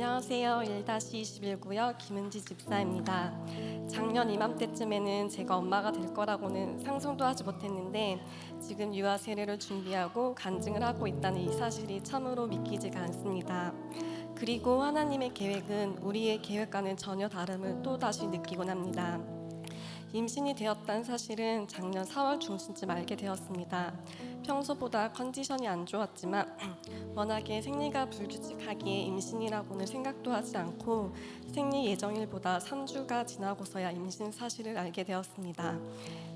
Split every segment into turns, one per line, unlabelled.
안녕하세요. 1-21구역 김은지 집사입니다. 작년 이맘때쯤에는 제가 엄마가 될 거라고는 상상도 하지 못했는데 지금 유아 세례를 준비하고 간증을 하고 있다는 이 사실이 참으로 믿기지가 않습니다. 그리고 하나님의 계획은 우리의 계획과는 전혀 다름을 또 다시 느끼곤 합니다. 임신이 되었다는 사실은 작년 4월 중순쯤 알게 되었습니다. 평소보다 컨디션이 안 좋았지만 워낙에 생리가 불규칙하기에 임신이라고는 생각도 하지 않고 생리 예정일보다 3주가 지나고서야 임신 사실을 알게 되었습니다.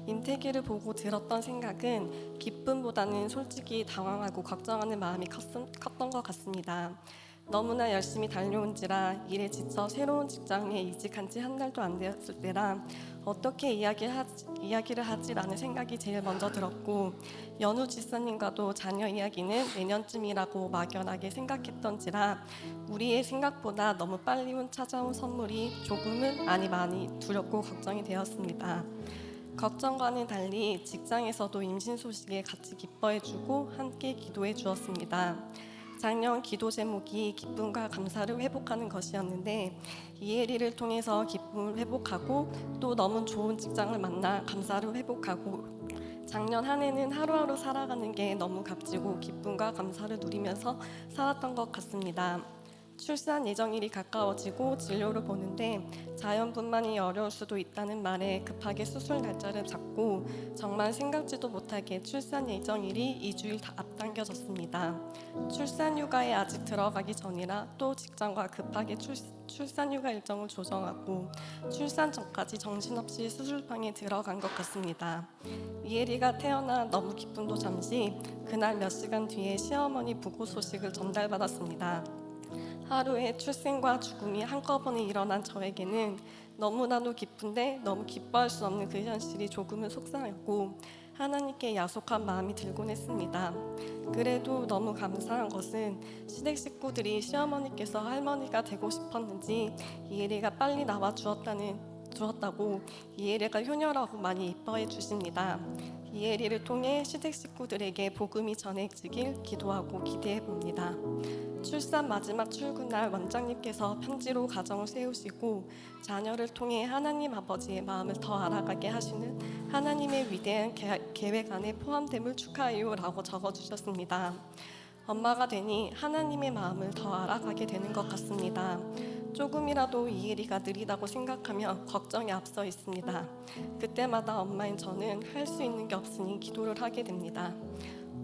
임태기를 보고 들었던 생각은 기쁨보다는 솔직히 당황하고 걱정하는 마음이 컸- 컸던 것 같습니다. 너무나 열심히 달려온지라 일에 지쳐 새로운 직장에 이직한 지 한 달도 안 되었을 때라 어떻게 이야기를 하지, 이야기를 하지라는 생각이 제일 먼저 들었고 연우 지사님과도 자녀 이야기는 내년쯤이라고 막연하게 생각했던지라 우리의 생각보다 너무 빨리 온 찾아온 선물이 조금은 아니 많이 두렵고 걱정이 되었습니다. 걱정과는 달리 직장에서도 임신 소식에 같이 기뻐해주고 함께 기도해 주었습니다. 작년 기도 제목이 기쁨과 감사를 회복하는 것이었는데 이혜리를 통해서 기쁨을 회복하고 또 너무 좋은 직장을 만나 감사를 회복하고 작년 한 해는 하루하루 살아가는 게 너무 값지고 기쁨과 감사를 누리면서 살았던 것 같습니다. 출산 예정일이 가까워지고 진료를 보는데 자연분만이 어려울 수도 있다는 말에 급하게 수술 날짜를 잡고 정말 생각지도 못하게 출산 예정일이 2주일 다 앞당겨졌습니다. 출산 휴가에 아직 들어가기 전이라 또 직장과 급하게 출, 출산 휴가 일정을 조정하고 출산 전까지 정신없이 수술방에 들어간 것 같습니다. 이혜리가 태어나 너무 기쁨도 잠시 그날 몇 시간 뒤에 시어머니 부고 소식을 전달받았습니다. 하루에 출생과 죽음이 한꺼번에 일어난 저에게는 너무나도 기쁜데 너무 기뻐할 수 없는 그 현실이 조금은 속상했고 하나님께 야속한 마음이 들곤 했습니다. 그래도 너무 감사한 것은 시댁 식구들이 시어머니께서 할머니가 되고 싶었는지 이혜리가 빨리 나와 주었다는 주었다고 이혜리가 효녀라고 많이 이뻐해 주십니다. 이혜리를 통해 시댁 식구들에게 복음이 전해지길 기도하고 기대해 봅니다. 출산 마지막 출근 날 원장님께서 편지로 가정을 세우시고 자녀를 통해 하나님 아버지의 마음을 더 알아가게 하시는 하나님의 위대한 계- 계획 안에 포함됨을 축하해요라고 적어주셨습니다. 엄마가 되니 하나님의 마음을 더 알아가게 되는 것 같습니다. 조금이라도 이혜리가 느리다고 생각하며 걱정이 앞서 있습니다. 그때마다 엄마인 저는 할 수 있는 게 없으니 기도를 하게 됩니다.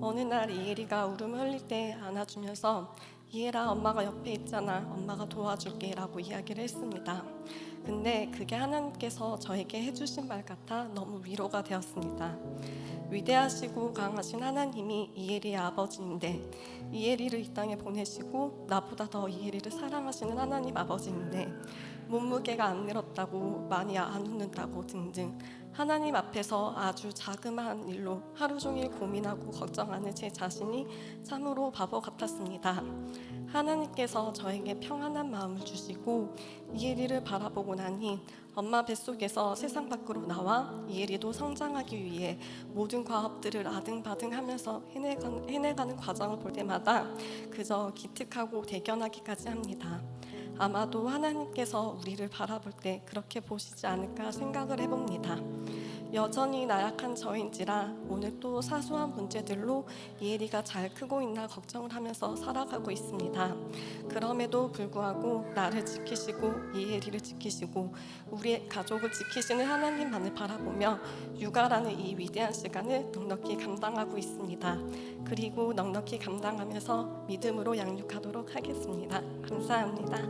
어느 날 이혜리가 울음을 흘릴 때 안아주면서 이혜라 엄마가 옆에 있잖아 엄마가 도와줄게 라고 이야기를 했습니다 근데 그게 하나님께서 저에게 해주신 말 같아 너무 위로가 되었습니다 위대하시고 강하신 하나님이 이혜리의 아버지인데 이혜리를 이 땅에 보내시고 나보다 더 이혜리를 사랑하시는 하나님 아버지인데 몸무게가 안 늘었다고 많이 안 웃는다고 등등 하나님 앞에서 아주 자그마한 일로 하루 종일 고민하고 걱정하는 제 자신이 참으로 바보 같았습니다. 하나님께서 저에게 평안한 마음을 주시고 이혜리를 바라보고 나니 엄마 뱃속에서 세상 밖으로 나와 이혜리도 성장하기 위해 모든 과업들을 아등바등하면서 해내가는, 해내가는 과정을 볼 때마다 그저 기특하고 대견하기까지 합니다. 아마도 하나님께서 우리를 바라볼 때 그렇게 보시지 않을까 생각을 해봅니다. 여전히 나약한 저인지라 오늘 또 사소한 문제들로 이혜리가 잘 크고 있나 걱정을 하면서 살아가고 있습니다. 그럼에도 불구하고 나를 지키시고 이혜리를 지키시고 우리의 가족을 지키시는 하나님만을 바라보며 육아라는 이 위대한 시간을 넉넉히 감당하고 있습니다. 그리고 넉넉히 감당하면서 믿음으로 양육하도록 하겠습니다. 감사합니다.